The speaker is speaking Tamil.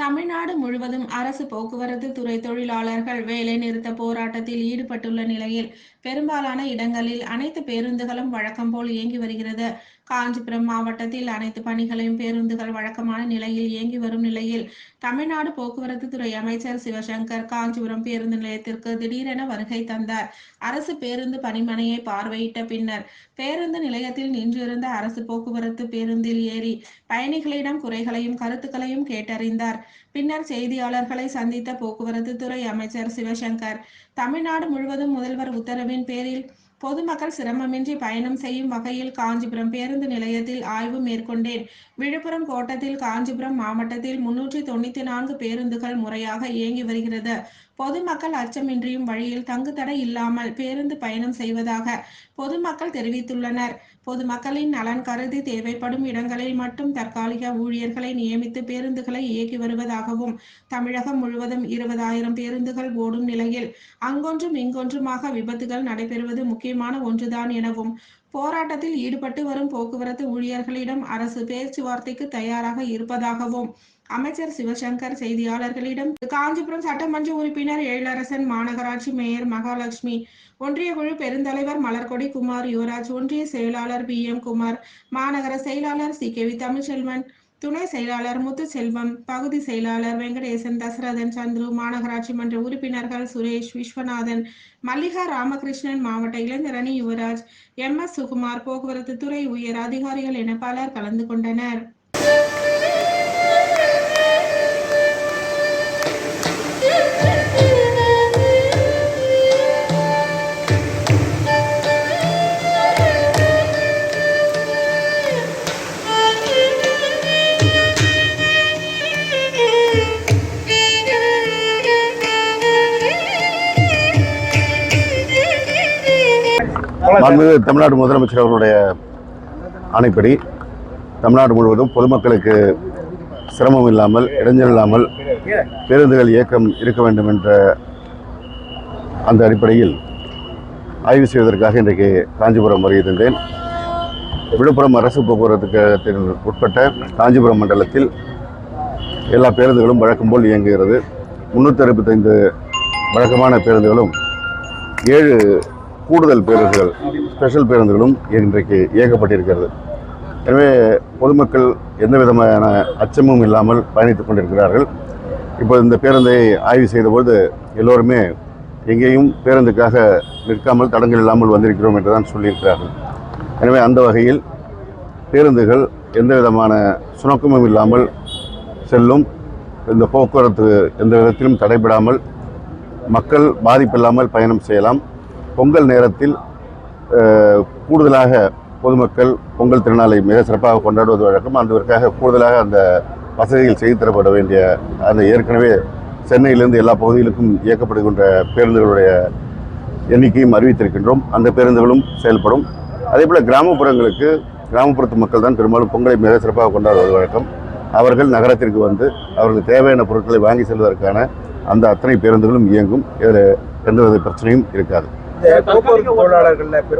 தமிழ்நாடு முழுவதும் அரசு போக்குவரத்து துறை தொழிலாளர்கள் வேலை நிறுத்த போராட்டத்தில் ஈடுபட்டுள்ள நிலையில் பெரும்பாலான இடங்களில் அனைத்து பேருந்துகளும் வழக்கம் போல் இயங்கி வருகிறது. காஞ்சிபுரம் மாவட்டத்தில் அனைத்து பணிகளையும் பேருந்துகள் வழக்கமான நிலையில் இயங்கி வரும் நிலையில் தமிழ்நாடு போக்குவரத்து துறை அமைச்சர் சிவசங்கர் காஞ்சிபுரம் பேருந்து நிலையத்திற்கு திடீரென வருகை தந்தார். அரசு பேருந்து பணிமனையை பார்வையிட்ட பின்னர் பேருந்து நிலையத்தில் நின்றிருந்த அரசு போக்குவரத்து பேருந்தில் ஏறி பயணிகளிடம் குறைகளையும் கருத்துக்களையும் கேட்டறிந்தார். பின்னர் செய்தியாளர்களை சந்தித்த போக்குவரத்து துறை அமைச்சர் சிவசங்கர் தமிழ்நாடு முழுவதும் முதல்வர் உத்தரவின் பேரில் பொதுமக்கள் சிரமமின்றி பயணம் செய்யும் வகையில் காஞ்சிபுரம் பேருந்து நிலையத்தில் ஆய்வு மேற்கொண்டேன். விழுப்புரம் கோட்டத்தில் காஞ்சிபுரம் மாவட்டத்தில் முன்னூற்றி தொண்ணூத்தி நான்கு பேருந்துகள் முறையாக இயங்கி வருகிறது. பொதுமக்கள் அச்சமின்றியும் வழியில் தங்குதடை இல்லாமல் பேருந்து பயணம் செய்வதாக பொதுமக்கள் தெரிவித்துள்ளனர். பொதுமக்களின் நலன் கருதி தேவைப்படும் இடங்களில் மட்டும் தற்காலிக ஊழியர்களை நியமித்து பேருந்துகளை இயக்கி வருவதாகவும் தமிழகம் முழுவதும் இருபதாயிரம் பேருந்துகள் ஓடும் நிலையில் அங்கொன்றும் இங்கொன்றுமாக விபத்துகள் நடைபெறுவது முக்கியமான ஒன்றுதான் எனவும் போராட்டத்தில் ஈடுபட்டு வரும் போக்குவரத்து ஊழியர்களிடம் அரசு பேச்சுவார்த்தைக்கு தயாராக இருப்பதாகவும் அமைச்சர் சிவசங்கர் செய்தியாளர்களிடம் காஞ்சிபுரம் சட்டமன்ற உறுப்பினர் எழிலரசன் மாநகராட்சி மேயர் மகாலட்சுமி ஒன்றிய குழு பெருந்தலைவர் மலர்கொடி குமார் யுவராஜ் ஒன்றிய செயலாளர் பி எம் குமார் மாநகர செயலாளர் சி கே வி தமிழ்செல்வன் துணை செயலாளர் முத்துச்செல்வம் பகுதி செயலாளர் வெங்கடேசன் தசரதன் சந்துரு மாநகராட்சி மன்ற உறுப்பினர்கள் சுரேஷ் விஸ்வநாதன் மல்லிகா ராமகிருஷ்ணன் மாவட்ட இளைஞரணி யுவராஜ் எம் எஸ் சுகுமார் போக்குவரத்து துறை உயர் அதிகாரிகள் என பலர் கலந்து கொண்டனர். மாண்புமிகு தமிழ்நாடு முதலமைச்சர் அவர்களுடைய ஆணைப்படி தமிழ்நாடு முழுவதும் பொதுமக்களுக்கு சிரமம் இல்லாமல் இடைஞ்சல் இல்லாமல் பேருந்துகள் இயக்கம் இருக்க வேண்டும் என்ற அந்த அடிப்படையில் ஆய்வு செய்வதற்காக இன்றைக்கு காஞ்சிபுரம் வருகை தந்தேன். விழுப்புரம் அரசு போக்குவரத்து கழகத்தின் உட்பட்ட காஞ்சிபுரம் மண்டலத்தில் எல்லா பேருந்துகளும் வழக்கம் போல் இயங்குகிறது. முன்னூற்றி அறுபத்தைந்து வழக்கமான பேருந்துகளும் ஏழு கூடுதல் பேருந்துகள் ஸ்பெஷல் பேருந்துகளும் இன்றைக்கு இயக்கப்பட்டிருக்கிறது. எனவே பொதுமக்கள் எந்த விதமான அச்சமும் இல்லாமல் பயணித்துக் கொண்டிருக்கிறார்கள். இப்போ இந்த பேருந்தை ஆய்வு செய்தபோது எல்லோருமே எங்கேயும் பேருந்துக்காக நிற்காமல் தடங்கள் இல்லாமல் வந்திருக்கிறோம் என்று தான் சொல்லியிருக்கிறார்கள். எனவே அந்த வகையில் பேருந்துகள் எந்த விதமான சுணக்கமும் இல்லாமல் செல்லும் இந்த போக்குவரத்து எந்த விதத்திலும் தடைபடாமல் மக்கள் பாதிப்பில்லாமல் பயணம் செய்யலாம். பொங்கல் நேரத்தில் கூடுதலாக பொதுமக்கள் பொங்கல் திருநாளை மிக சிறப்பாக கொண்டாடுவது வழக்கம். அதற்காக கூடுதலாக அந்த வசதிகள் செய்து தரப்பட வேண்டிய அந்த ஏற்கனவே சென்னையிலிருந்து எல்லா பகுதிகளுக்கும் இயக்கப்படுகின்ற பேருந்துகளுடைய எண்ணிக்கையும் அறிவித்திருக்கின்றோம். அந்த பேருந்துகளும் செயல்படும். அதேபோல் கிராமப்புறங்களுக்கு கிராமப்புறத்து மக்கள் தான் பெரும்பாலும் பொங்கலை மிக சிறப்பாக கொண்டாடுவது வழக்கம். அவர்கள் நகரத்திற்கு வந்து அவர்களுக்கு தேவையான பொருட்களை வாங்கி செல்வதற்கான அந்த அத்தனை பேருந்துகளும் இயங்கும். இதில் எந்தவித பிரச்சனையும் இருக்காது. இந்த போக்குவரத்து தொழிலாளர்கள்ல